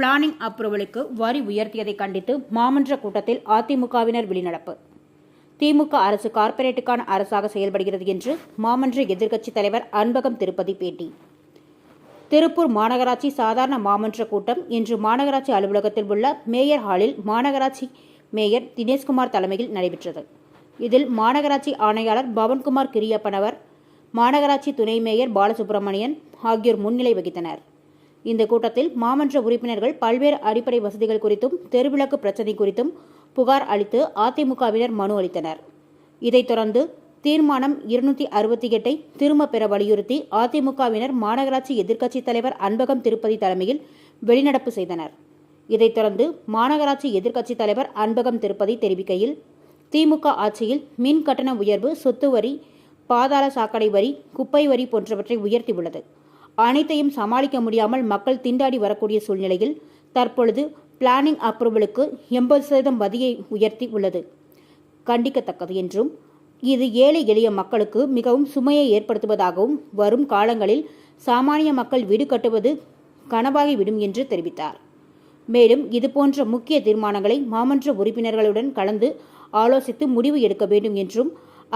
Planning அப்ரூவலுக்கு வரி உயர்த்தியதை கண்டித்து மாமன்ற கூட்டத்தில் அதிமுகவினர் வெளிநடப்பு. திமுக அரசு கார்ப்பரேட்டுக்கான அரசாக செயல்படுகிறது என்று மாமன்ற எதிர்க்கட்சித் தலைவர் அன்பகம் திருப்பதி பேட்டி. திருப்பூர் மாநகராட்சி சாதாரண மாமன்ற கூட்டம் இன்று மாநகராட்சி அலுவலகத்தில் உள்ள மேயர் ஹாலில் மாநகராட்சி மேயர் தினேஷ்குமார் தலைமையில் நடைபெற்றது. இதில் மாநகராட்சி ஆணையாளர் பவன்குமார் கிரியப்பனவர் மாநகராட்சி துணை மேயர் பாலசுப்ரமணியன் ஆகியோர் முன்னிலை வகித்தனர். இந்த கூட்டத்தில் மாமன்ற உறுப்பினர்கள் பல்வேறு அடிப்படை வசதிகள் குறித்தும் தெருவிளக்கு பிரச்சினை குறித்தும் புகார் அளித்து அதிமுகவினர் மனு அளித்தனர். இதைத் தொடர்ந்து தீர்மானம் இருநூத்தி அறுபத்தி எட்டை திரும்ப பெற வலியுறுத்தி அதிமுகவினர் மாநகராட்சி எதிர்க்கட்சித் தலைவர் அன்பகம் திருப்பதி தலைமையில் வெளிநடப்பு செய்தனர். இதைத் தொடர்ந்து மாநகராட்சி எதிர்க்கட்சித் தலைவர் அன்பகம் திருப்பதி தெரிவிக்கையில் திமுக ஆட்சியில் மின் கட்டண உயர்வு சொத்து வரி பாதாள சாக்கடை வரி குப்பை வரி போன்றவற்றை உயர்த்தியுள்ளது. அனைத்தையும் சமாளிக்க முடியாமல் மக்கள் திண்டாடி வரக்கூடிய சூழ்நிலையில் தற்பொழுது பிளானிங் அப்ரூவலுக்கு எண்பது சதவீதம் வதியை உயர்த்தி உள்ளது. கண்டிக்கத்தக்கது என்றும் இது ஏழை எளிய மக்களுக்கு மிகவும் சுமையை ஏற்படுத்துவதாகவும் வரும் காலங்களில் சாமானிய மக்கள் வீடு கட்டுவது கனவாகிவிடும் என்று தெரிவித்தார். மேலும் இதுபோன்ற முக்கிய தீர்மானங்களை மாமன்ற உறுப்பினர்களுடன் கலந்து ஆலோசித்து முடிவு எடுக்க வேண்டும் என்றும்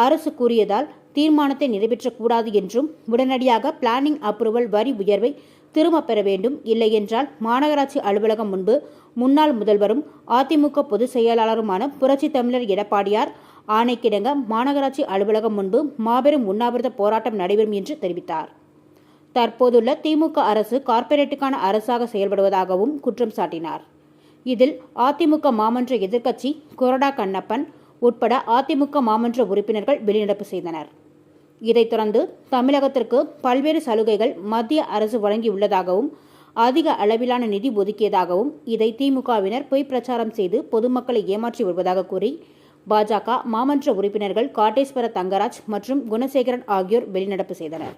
அரசு கூறியதால் தீர்மானத்தை நிறைவேற்றக்கூடாது என்றும் உடனடியாக பிளானிங் அப்ரூவல் வரி உயர்வை திரும்பப் பெற வேண்டும். இல்லையென்றால் மாநகராட்சி அலுவலகம் முன்பு முன்னாள் முதல்வரும் அதிமுக பொதுச் செயலாளருமான புரட்சி தமிழர் எடப்பாடியார் ஆணைக்கிடங்க மாநகராட்சி அலுவலகம் முன்பு மாபெரும் உண்ணாவிரத போராட்டம் நடைபெறும் என்று தெரிவித்தார். தற்போதுள்ள திமுக அரசு கார்ப்பரேட்டுக்கான அரசாக செயல்படுவதாகவும் குற்றம் சாட்டினார். இதில் அதிமுக மாமன்ற எதிர்க்கட்சி கொரடா கண்ணப்பன் உட்பட அதிமுக மாமன்ற உறுப்பினர்கள் வெளிநடப்பு செய்தனர். இதைத் தொடர்ந்து தமிழகத்திற்கு பல்வேறு சலுகைகள் மத்திய அரசு வழங்கியுள்ளதாகவும் அதிக அளவிலான நிதி ஒதுக்கியதாகவும் இதை திமுகவினர் பொய் பிரச்சாரம் செய்து பொதுமக்களை ஏமாற்றி வருவதாக கூறி பாஜக மாமன்ற உறுப்பினர்கள் காட்டேஸ்வர தங்கராஜ் மற்றும் குணசேகரன் ஆகியோர் வெளிநடப்பு செய்தனர்.